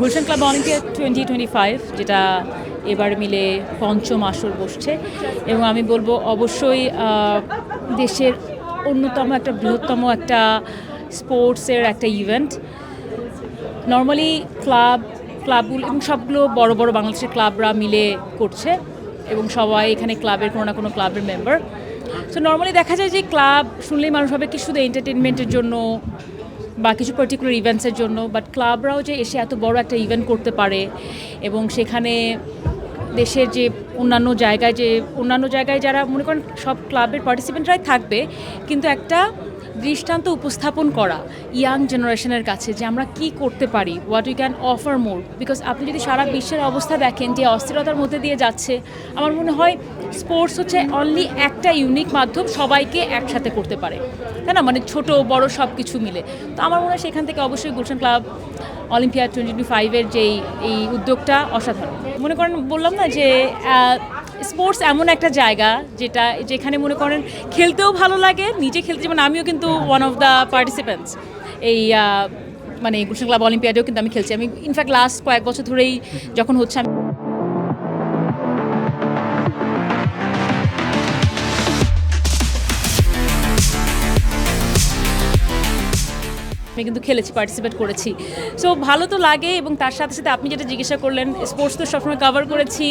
Gulshan club Olympia twenty twenty five যেটা এবার মিলে পঞ্চম আসর বসছে। এবং আমি বলব, অবশ্যই দেশের অন্যতম একটা বৃহত্তম একটা স্পোর্টসের একটা ইভেন্ট। নর্মালি ক্লাব ক্লাবগুলো এবং সবগুলো বড় বড় বাংলাদেশের ক্লাবরা মিলে করছে এবং সবাই এখানে ক্লাবের কোনো না কোনো ক্লাবের মেম্বার সো নর্মালি দেখা যায় যে ক্লাব শুনলেই মানুষ হবে কি শুধু এন্টারটেনমেন্টের জন্য বা কিছু পার্টিকুলার ইভেন্টসের জন্য বাট ক্লাবরাও যে এসে এত বড় একটা ইভেন্ট করতে পারে এবং সেখানে দেশের যে অন্যান্য জায়গায় যে, অন্যান্য জায়গায় যারা মনে করেন সব ক্লাবের পার্টিসিপেন্টরাই থাকবে, কিন্তু একটা দৃষ্টান্ত উপস্থাপন করা ইয়াং জেনারেশনের কাছে যে আমরা কি করতে পারি what we can offer more because আপনি যদি সারা বিশ্বের অবস্থা দেখেন যে অস্থিরতার মধ্যে দিয়ে যাচ্ছে, আমার মনে হয় স্পোর্টস হচ্ছে অনলি একটা ইউনিক মাধ্যম সবাইকে একসাথে করতে পারে। তাই না? মানে ছোট, বড় সব কিছু মিলে। তো আমার মনে হয় সেখান থেকে অবশ্যই গুলশান ক্লাব, অলিম্পিয়াড টোয়েন্টি ফাইভের যেই, এই উদ্যোগটা অসাধারণ। মনে করেন, বললাম না যে স্পোর্টস এমন একটা জায়গা যেটা, যেখানে মনে করেন খেলতেও ভালো লাগে, নিজে খেলতে, যেমন আমিও কিন্তু ওয়ান অফ দ্য পার্টিসিপেন্টস এই মানে গুলশান ক্লাব অলিম্পিয়াডেও কিন্তু আমি খেলছি। আমি ইনফ্যাক্ট লাস্ট কয়েক বছর ধরেই যখন হচ্ছে আমি আমি কিন্তু খেলেছি পার্টিসিপেট করেছি। সো ভালো তো লাগে এবং তার সাথে সাথে আপনি যেটা জিজ্ঞাসা করলেন স্পোর্টস তো সবসময় কভার করেছি।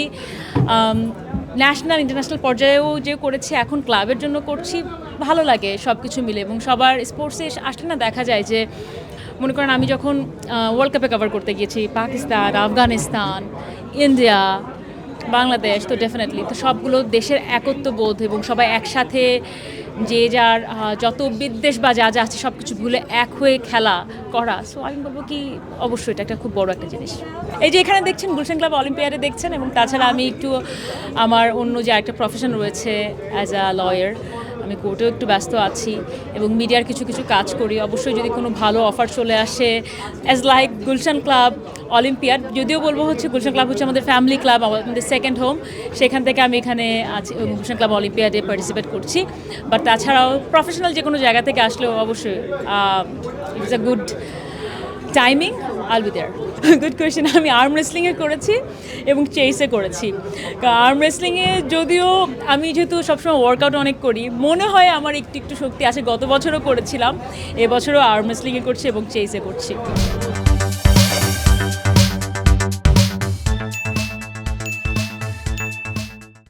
ন্যাশনাল ইন্টারন্যাশনাল পর্যায়েও যে করেছি, এখন ক্লাবের জন্য করছি। ভালো লাগে সব কিছু মিলে এবং সবার স্পোর্টসে আসলে না দেখা যায় যে, মনে করেন আমি যখন ওয়ার্ল্ড কাপে কভার করতে গিয়েছি, পাকিস্তান, আফগানিস্তান ইন্ডিয়া বাংলাদেশ, তো ডেফিনেটলি তো সবগুলো দেশের একত্ববোধ এবং সবাই একসাথে যে যার যত বিদ্বেষ বা যা যা আছে সব কিছু ভুলে এক হয়ে খেলা করা। সো আমি বলব কি, অবশ্যই এটা একটা খুব বড় একটা জিনিস। এই যে এখানে দেখছেন গুলশান ক্লাব অলিম্পিয়াডে দেখছেন এবং তাছাড়া আমি একটু আমার অন্য যে একটা প্রফেশন রয়েছে অ্যাজ আ লয়ার আমি কোর্টেও একটু ব্যস্ত আছি এবং মিডিয়ার কিছু কিছু কাজ করি। অবশ্যই যদি কোনো ভালো অফার চলে আসে as like Gulshan club Olympiad যদিও বলব হচ্ছে গুলশান ক্লাব হচ্ছে আমাদের ফ্যামিলি ক্লাব আমাদের সেকেন্ড হোম সেখান থেকে আমি এখানে আছি গুলশান ক্লাব অলিম্পিয়াডে পার্টিসিপেট করছি। বাট তাছাড়াও প্রফেশনাল যে কোনো জায়গা থেকে আসলেও অবশ্যই it's a good timing I'll be there good question আমি আর্ম রেসলিংয়ে করেছি এবং চেসে করেছি। আর্ম রেসলিংয়ে যদিও আমি যেহেতু সবসময় ওয়ার্কআউট অনেক করি, মনে হয় আমার একটু একটু শক্তি আছে। গত বছরও করেছিলাম, এবছরও আর্ম রেসলিংয়ে করছি এবং চেসে করছি।